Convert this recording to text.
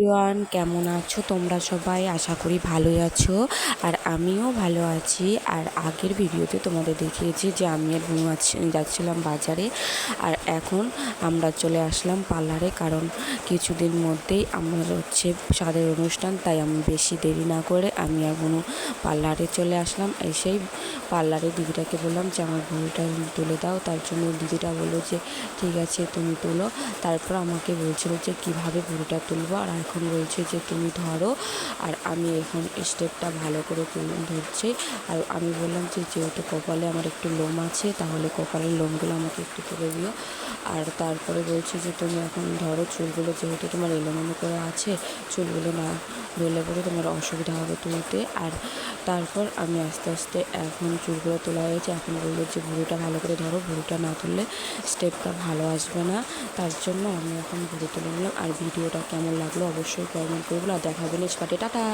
Everyone, কেমন আছো তোমরা সবাই? আশা করি ভালোই আছো। আর আমিও ভালো আছি। আর আগের ভিডিওতে তোমাদের দেখিয়েছি যে আমি আর বুনু যাচ্ছিলাম বাজারে। আর এখন আমরা চলে আসলাম পার্লারে কারণ কিছুদিন মধ্যেই আমার হচ্ছে স্বাদের অনুষ্ঠান, তাই আমি বেশি দেরি না করে আমি আর বুনু পার্লারে চলে আসলাম। এসেই পার্লারে দিদিটাকে বললাম যে, আমার ভুঁড়িটা তুলে দাও। তার জন্য দিদিটা বলল যে, ঠিক আছে, তুমি তোলো। তারপর আমাকে বলছিল যে, কীভাবে ভুঁড়িটা তুলবো? আর এখন বলছে যে, তুমি ধরো। আর আমি এখন স্টেপটা ভালো করে ধরছি। আর আমি বললাম যে, যেহেতু কপালে আমার একটু লোম আছে, তাহলে কপালের লোমগুলো আমাকে একটু তুলে দিও। আর তারপরে বলছে যে, তুমি এখন ধরো, চুলগুলো যেহেতু তোমার এলোমেলো করে আছে, চুলগুলো না ধরলে পরে তোমার অসুবিধা হবে তুলতে। আর তারপর আমি আস্তে আস্তে এখন চুলগুলো তোলা হয়েছে। এখন বলল যে ভুরুটা ভালো করে ধরো ভুরুটা না তুললে স্টেপটা ভালো আসবে না। তার জন্য আমি এখন ভুরু তুলে নিলাম। আর ভিডিওটা কেমন লাগল অবশ্যই কমেন্ট করব আর দেখা দেখাবেন পার্টি টাটা!